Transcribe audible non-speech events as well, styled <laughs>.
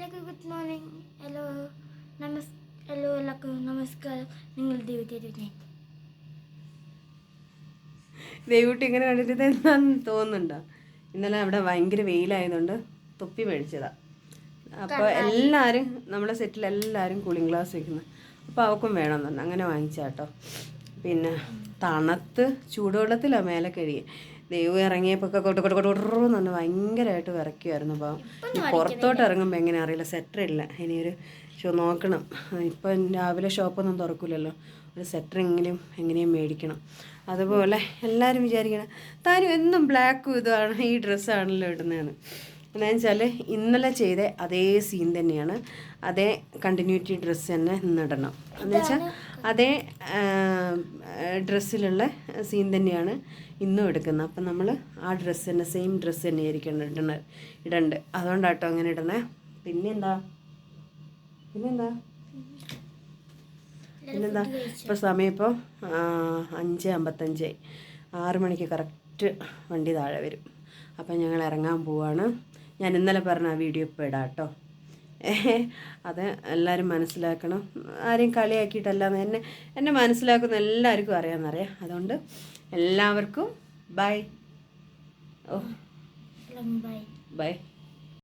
എല്ലാവർക്കും good morning hello നമസ് hello എല്ലാവർക്കും നമസ്കാരം. നിങ്ങൾ ദൈവത്തെ ദൈവട്ടി ഇങ്ങനെ കണ്ടിട്ട് എന്താന്ന് തോന്നുന്നുണ്ടോ? ഇന്നലെ അവിടെ ഭയങ്കര വെയിലായതുകൊണ്ട് തൊപ്പി മേടിച്ചതാ. അപ്പോൾ എല്ലാവരും നമ്മുടെ സെറ്റിൽ എല്ലാവരും കൂളിംഗ് ഗ്ലാസ് വെക്കുന്നു. അപ്പോൾ അവക്കും വേണമെന്നുണ്ട്. അങ്ങനെ വാങ്ങിച്ചാട്ടോ പിന്നെ തണുത്ത് ചൂടുവെള്ളത്തിലാണ് മേലെ കഴുകി ദൈവം ഇറങ്ങിയപ്പോൾ ഒക്കെ കൊട്ട് കൊട്ട് കൊട്ടുന്ന് പറഞ്ഞ് ഭയങ്കരമായിട്ട് വിറയ്ക്കുമായിരുന്നു അപ്പോൾ പുറത്തോട്ട് ഇറങ്ങുമ്പോൾ എങ്ങനെ അറിയില്ല. സെറ്റർ ഇല്ല. ഇനിയൊരു ഷോ നോക്കണം. ഇപ്പം രാവിലെ ഷോപ്പൊന്നും തുറക്കില്ലല്ലോ ഒരു സെറ്റർ എങ്കിലും എങ്ങനെയും മേടിക്കണം. അതുപോലെ എല്ലാവരും വിചാരിക്കണം താനും എന്നും ബ്ലാക്കും ഇതുമാണ് ഈ ഡ്രസ്സാണല്ലോ ഇടുന്നതെന്ന് എന്താണെന്ന് വെച്ചാൽ ഇന്നലെ ചെയ്ത അതേ സീൻ തന്നെയാണ്. അതേ കണ്ടിന്യൂറ്റി ഡ്രസ്സ് തന്നെ ഇന്നിടണം എന്ന് വെച്ചാൽ അതേ ഡ്രസ്സിലുള്ള സീൻ തന്നെയാണ് ഇന്നും എടുക്കുന്നത്. അപ്പം നമ്മൾ ആ ഡ്രസ്സ് തന്നെ സെയിം ഡ്രസ്സ് തന്നെ ആയിരിക്കണം ഇടണ ഇടണ്ട്. അതുകൊണ്ടാട്ടോ അങ്ങനെ ഇടണേ. പിന്നെന്താ? പിന്നെന്താ? പിന്നെന്താ? ഇപ്പോൾ സമയം ഇപ്പോൾ അഞ്ച് അമ്പത്തഞ്ചായി. ആറ് മണിക്ക് കറക്റ്റ് വണ്ടി താഴെ വരും. അപ്പം ഞങ്ങൾ ഇറങ്ങാൻ പോവാണ്. ഞാൻ ഇന്നലെ പറഞ്ഞ ആ വീഡിയോ ഇപ്പോൾ ഇടാം കേട്ടോ <laughs> അത് എല്ലാവരും മനസ്സിലാക്കണം. ആരെയും കളിയാക്കിയിട്ടല്ല എന്നെ എന്നെ മനസ്സിലാക്കുന്ന എല്ലാവർക്കും അറിയാമെന്നറിയാം. അതുകൊണ്ട് എല്ലാവർക്കും ബൈ ഓ. Bye bye